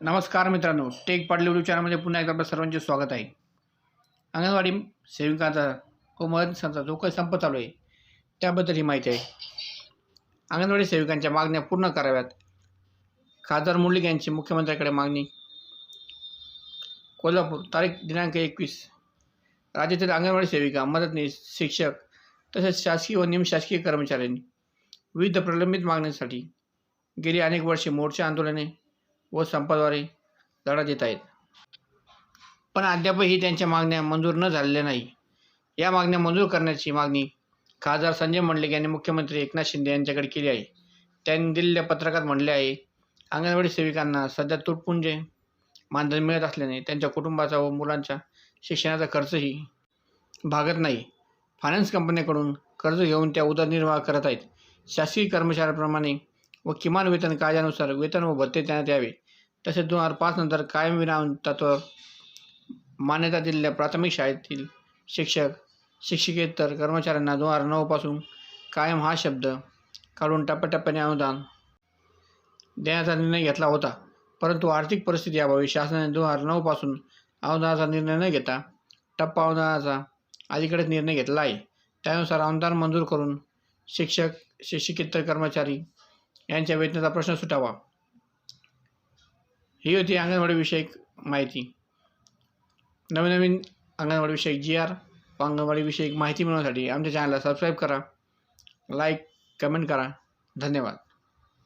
नमस्कार मित्रांनो take Patil YouTube चॅनलमध्ये पुन्हा एकदा आपलं सर्वांचे स्वागत आहे. अंगणवाडी सेविकांचा व मदतनीसांचा जो काही संप चालू आहे त्याबद्दल ही माहिती आहे. अंगणवाडी सेविकांच्या मागण्या पूर्ण कराव्यात. खासदार मुंडलिक यांची मुख्यमंत्र्यांकडे मागणी. कोल्हापूर तारीख दिनांक एकवीस. राज्यातील अंगणवाडी सेविका मदतनीस शिक्षक तसेच शासकीय व निमशासकीय कर्मचाऱ्यांनी विविध प्रलंबित मागण्यांसाठी गेली अनेक वर्षे मोर्चा आंदोलने व संपाद्वारे लढा देत आहेत. पण अद्यापही त्यांच्या मागण्या मंजूर न झालेल्या नाही. या मागण्या मंजूर करण्याची मागणी खासदार संजय मंडलिक यांनी मुख्यमंत्री एकनाथ शिंदे यांच्याकडे केली आहे. त्यांनी दिलेल्या पत्रकात म्हणले आहे अंगणवाडी सेविकांना सध्या तुटपुंजे मानधन मिळत असल्याने त्यांच्या कुटुंबाचा व मुलांच्या शिक्षणाचा खर्चही भागत नाही. फायनान्स कंपनीकडून कर्ज घेऊन त्या उदरनिर्वाह करत आहेत. शासकीय कर्मचाऱ्याप्रमाणे व किमान वेतन कायद्यानुसार वेतन व भत्ते देण्यात यावे. तसेच दोन हजार पाच नंतर कायम विना तत्व मान्यता दिलेल्या प्राथमिक शाळेतील शिक्षक शिक्षिकेतर कर्मचाऱ्यांना दोन हजार नऊपासून कायम हा शब्द काढून टप्प्याटप्प्याने अनुदान देण्याचा निर्णय घेतला होता. परंतु आर्थिक परिस्थिती अभावी शासनाने दोन हजार नऊपासून अनुदानाचा निर्णय न घेता टप्पा अनुदानाचा अलीकडेच निर्णय घेतला आहे. त्यानुसार अनुदान मंजूर करून शिक्षक शिक्षिकेतर कर्मचारी यांच्या वेतनाचा प्रश्न सुटावा. ही होती अंगणवाडीविषयक माहिती. नवीन नवीन अंगणवाडीविषयक जी आर व अंगणवाडीविषयक माहिती मिळवण्यासाठी आमच्या चॅनलला सबस्क्राईब करा लाईक कमेंट करा. धन्यवाद.